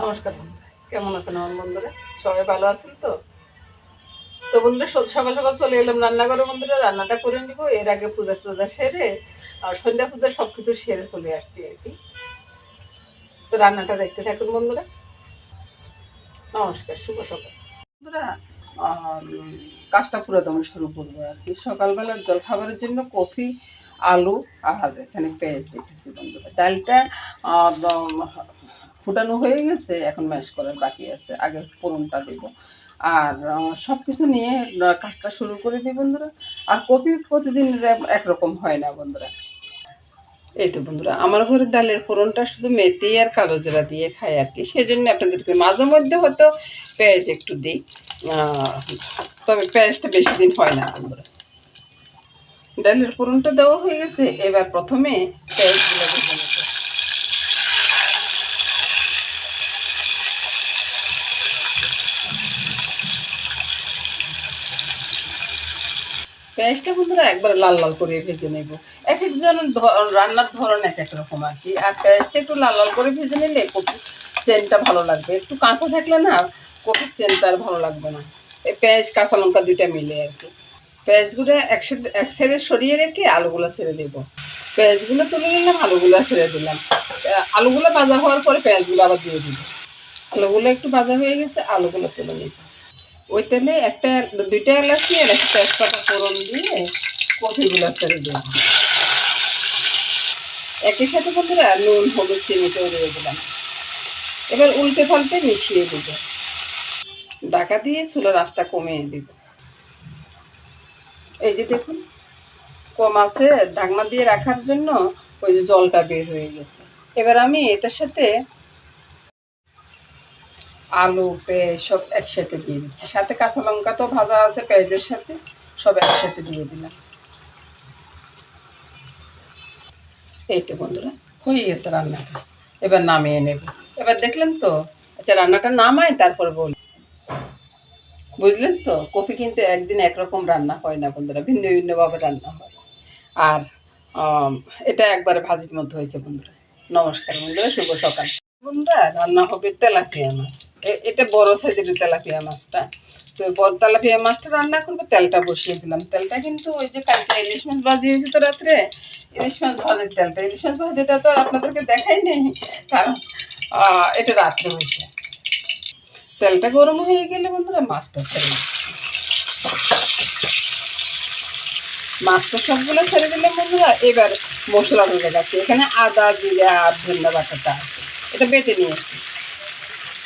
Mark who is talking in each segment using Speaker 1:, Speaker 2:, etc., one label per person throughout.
Speaker 1: নমস্কার বন্ধুরা। কেমন আছেন আমার বন্ধুরা? সবাই ভালো আছেন তো? তো বন্ধুরা সকাল সকাল চলে এলাম রান্নাঘরে বন্ধুরা, রান্নাটা করে নিব। এর আগে পূজা টুজা সেরে আর সন্ধ্যা পূজা সব কিছু সেরে চলে আসছি আর কি। তো রান্নাটা দেখতে থাকুন বন্ধুরা। নমস্কার, শুভ সকাল। বন্ধুরা কাজটা পুরো তেমন শুরু করব আর কি। সকালবেলার জলখাবারের জন্য কফি, আলু আর এখানে পেঁয়াজ রেখেছি বন্ধুরা। ডালটা ফুটানো হয়ে গেছে, এখন ম্যাশ করার বাকি আছে, আগে ফোড়নটা দেবো। আর সব কিছু নিয়ে কাজটা শুরু করে দিই বন্ধুরা। আর কপি প্রতিদিন একরকম হয় না বন্ধুরা। এই তো বন্ধুরা, আমার ঘরে ডালের ফোড়নটা শুধু মেথি আর কালো জিরা দিয়ে খাই আর কি। সেই জন্য আপনাদেরকে মাঝে মধ্যে হয়তো পেঁয়াজ একটু দিই। তবে পেঁয়াজটা বেশি দিন হয় না বন্ধুরা। ডালের ফোড়নটা দেওয়া হয়ে গেছে, এবার প্রথমে পেঁয়াজগুলো ভেজে পেঁয়াজটা বন্ধুরা একবার লাল লাল করে ভেজে নেব। এক একজন রান্নার ধরন এক এক রকম আর কি। আর পেঁয়াজটা একটু লাল লাল করে ভেজে নিলে কপি সেন্টটা ভালো লাগবে। একটু কাঁচা থাকলে না কপির সেন্টটা আর ভালো লাগবে না। এই পেঁয়াজ, কাঁচা লঙ্কা দুইটা মিলে আর কি। পেঁয়াজগুলো একসাথে এক সাইডে সরিয়ে রেখে আলুগুলো ছেড়ে দেবো। পেঁয়াজগুলো তুলে নিলাম, আলুগুলো ছেড়ে দিলাম। আলুগুলো ভাজা হওয়ার পরে পেঁয়াজগুলো আবার দিয়ে দিব আলুগুলো একটু ভাজা হয়ে গেছে, আলুগুলো তুলে নিব ওই তেলে একটা দুইটা এলাচি আর একটা তেজপাতা ফোড়ন দিয়ে কফিগুলো ছেড়ে দেব একই সাথে বন্ধুরা নুন, হলুদ চিনিটাও দিয়ে দিলাম। এবার উল্টে পাল্টে মিশিয়ে দেব ঢাকা দিয়ে চুলার আঁচটা কমিয়ে দিব। এই যে দেখুন, কম আছে ঢাকনা দিয়ে রাখার জন্য ওই যে জলটা বের হয়ে গেছে। এবার আমি এটার সাথে আলু, পেঁয়াজ সব একসাথে দিয়ে দিচ্ছি। সাথে কাঁচা লঙ্কা তো ভাজা আছে পেঁয়াজের সাথে, সব একসাথে দিয়ে দিলাম। এই তো বন্ধুরা, হয়ে গেছে রান্নাটা। এবার নামিয়ে নেব। এবার দেখলেন তো আচ্ছা রান্নাটা নামায় তারপর বলি। বুঝলেন তো, কফি কিন্তু একদিন একরকম রান্না হয় না বন্ধুরা, ভিন্ন ভিন্নভাবে রান্না হয়। আর এটা একবারে ভাজির মধ্যে হয়েছে বন্ধুরা। নমস্কার বন্ধুরা, শুভ সকাল। বন্ধুরা, রান্না হবে তেলাপিয়া মাছ। এটা বড় সাইজের তেলাপিয়া মাছটা। তো বড় তেলাপিয়া মাছটা রান্না করব, তেলটা বসিয়ে দিলাম। তেলটা কিন্তু ওই যে কালকে ইলিশ মাছ ভাজি হয়েছে তো রাত্রে, ইলিশ মাছ ভাজির তেলটা। ইলিশ মাছ ভাজিটা তো আপনাদেরকে দেখাই নেই, কারণ এটা রাত্রে হয়েছে। তেলটা গরম হয়ে গেলে বন্ধুরা মাছটা দিচ্ছি। মাছটা সবগুলো ছেড়ে দিলে বন্ধুরা, এবার মশলা ঢুকে যাচ্ছে এখানে আদা, জিরা আর ধন্যা আছে। এটা বেটে নিয়েছি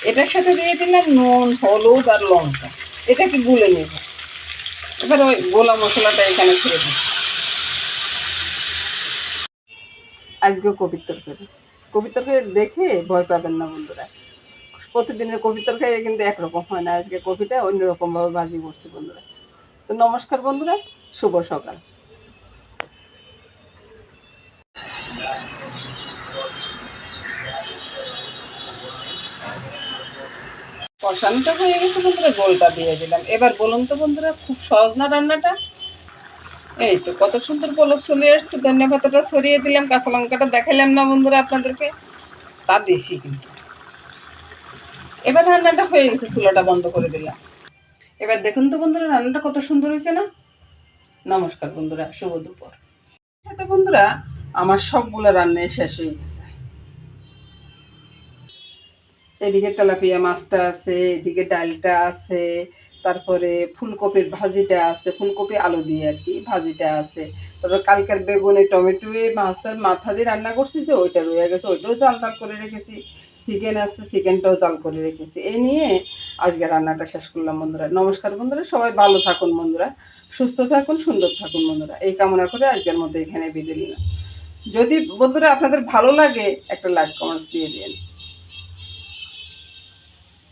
Speaker 1: এটার সাথে দিয়ে দিলাম নুন, হলুদ আর লঙ্কা। এটাকে গুলে নেব। এবার ওই গোলা মশলাটা এখানে ছেড়ে দিই। আজকে কবির তরকারি। কবির তরকারি দেখে ভয় পাবেন না বন্ধুরা। প্রতিদিনের কবির তরকারি কিন্তু একরকম হয় না। আজকে কপিটা অন্যরকমভাবে ভাজি করছি বন্ধুরা। তো নমস্কার বন্ধুরা, শুভ সকাল। কষানোটা হয়ে গেছে বন্ধুরা, গোলটা দিয়ে দিলাম। এবার বলুন তো বন্ধুরা, খুব সহজ না রান্নাটা? এই তো কত সুন্দর পলক চলে আসছে ধনিয়া পাতাটা সরিয়ে দিলাম, কাঁচা লঙ্কাটা দেখালাম না বন্ধুরা আপনাদেরকে। তা দিছি কিন্তু। এবার রান্নাটা হয়ে গেছে, চুলাটা বন্ধ করে দিলাম। এবার দেখুন তো বন্ধুরা, রান্নাটা কত সুন্দর হয়েছে না? নমস্কার বন্ধুরা, শুভ দুপুর। সাথে বন্ধুরা, আমার সবগুলো রান্নাই শেষ হয়ে গেছে। এদিকে তেলাপিয়া মাছটা আছে, এদিকে ডালটা আছে, তারপরে ফুলকপির ভাজিটা আছে, ফুলকপি আলু দিয়ে আর কি ভাজিটা আছে। তারপর কালকের বেগুনে টমেটো মাছের মাথা দিয়ে রান্না করছি যে ওইটা রয়ে গেছে, ওইটাও চাল টাল করে রেখেছি। চিকেন আছে চিকেনটাও জাল করে রেখেছি। এই নিয়ে আজকে রান্নাটা শেষ করলাম বন্ধুরা। নমস্কার বন্ধুরা, সবাই ভালো থাকুন বন্ধুরা, সুস্থ থাকুন, সুন্দর থাকুন বন্ধুরা। এই কামনা করে আজকের মধ্যে এখানে বিদায় নিলাম। যদি বন্ধুরা আপনাদের ভালো লাগে, একটা লাইক কমেন্টস দিয়ে দিন।